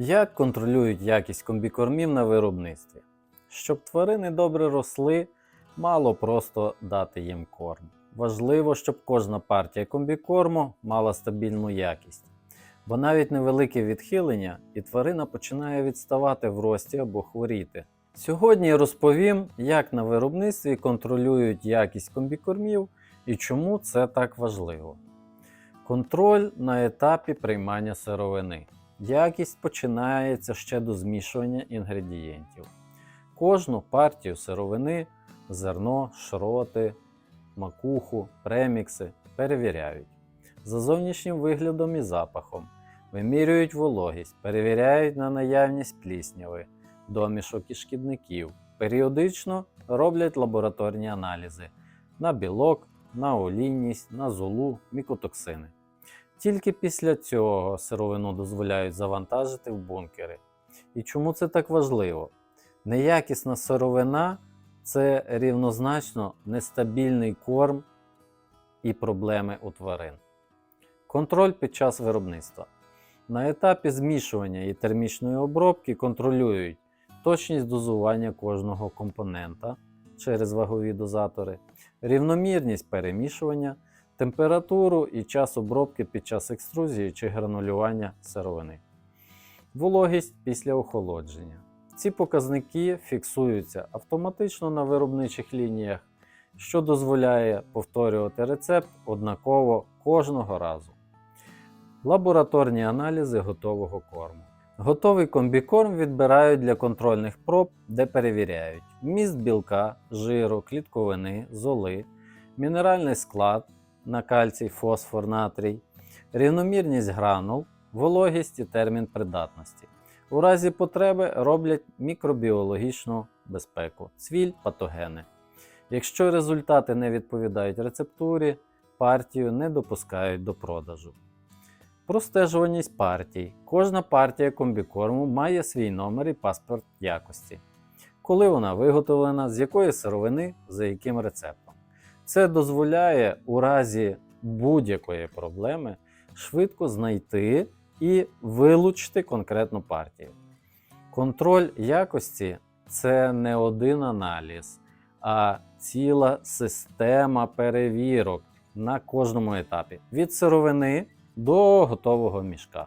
Як контролюють якість комбікормів на виробництві? Щоб тварини добре росли, мало просто дати їм корм. Важливо, щоб кожна партія комбікорму мала стабільну якість. Бо навіть невелике відхилення і тварина починає відставати в рості або хворіти. Сьогодні розповім, як на виробництві контролюють якість комбікормів і чому це так важливо. Контроль на етапі приймання сировини. Якість починається ще до змішування інгредієнтів. Кожну партію сировини, зерно, шроти, макуху, премікси перевіряють за зовнішнім виглядом і запахом, вимірюють вологість, перевіряють на наявність плісняви, домішок і шкідників, періодично роблять лабораторні аналізи на білок, на олійність, на золу, мікотоксини. Тільки після цього сировину дозволяють завантажити в бункери. І чому це так важливо? Неякісна сировина це рівнозначно нестабільний корм і проблеми у тварин. Контроль під час виробництва. На етапі змішування і термічної обробки контролюють точність дозування кожного компонента через вагові дозатори, рівномірність перемішування, температуру і час обробки під час екструзії чи гранулювання сировини, вологість після охолодження. Ці показники фіксуються автоматично на виробничих лініях, що дозволяє повторювати рецепт однаково кожного разу. Лабораторні аналізи готового корму. Готовий комбікорм відбирають для контрольних проб, де перевіряють вміст білка, жиру, клітковини, золи, мінеральний склад на кальцій, фосфор, натрій, рівномірність гранул, вологість і термін придатності. У разі потреби роблять мікробіологічну безпеку, цвіль, патогени. Якщо результати не відповідають рецептурі, партію не допускають до продажу. Простежуваність партій. Кожна партія комбікорму має свій номер і паспорт якості. Коли вона виготовлена, з якої сировини, за яким рецептом. Це дозволяє у разі будь-якої проблеми швидко знайти і вилучити конкретну партію. Контроль якості це не один аналіз, а ціла система перевірок на кожному етапі від сировини до готового мішка.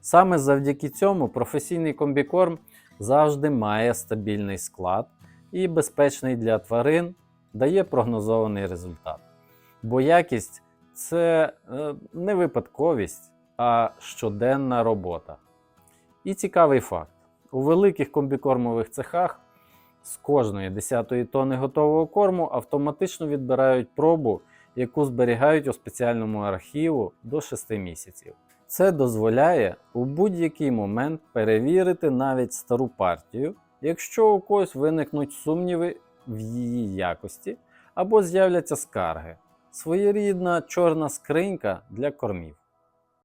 Саме завдяки цьому професійний комбікорм завжди має стабільний склад і безпечний для тварин дає прогнозований результат. Бо якість це е, не випадковість, а щоденна робота. І цікавий факт: у великих комбікормових цехах з кожної 10 тонни готового корму автоматично відбирають пробу, яку зберігають у спеціальному архіву до 6 місяців. Це дозволяє у будь-який момент перевірити навіть стару партію, якщо у когось виникнуть сумніви в її якості або з'являться скарги. Своєрідна чорна скринька для кормів.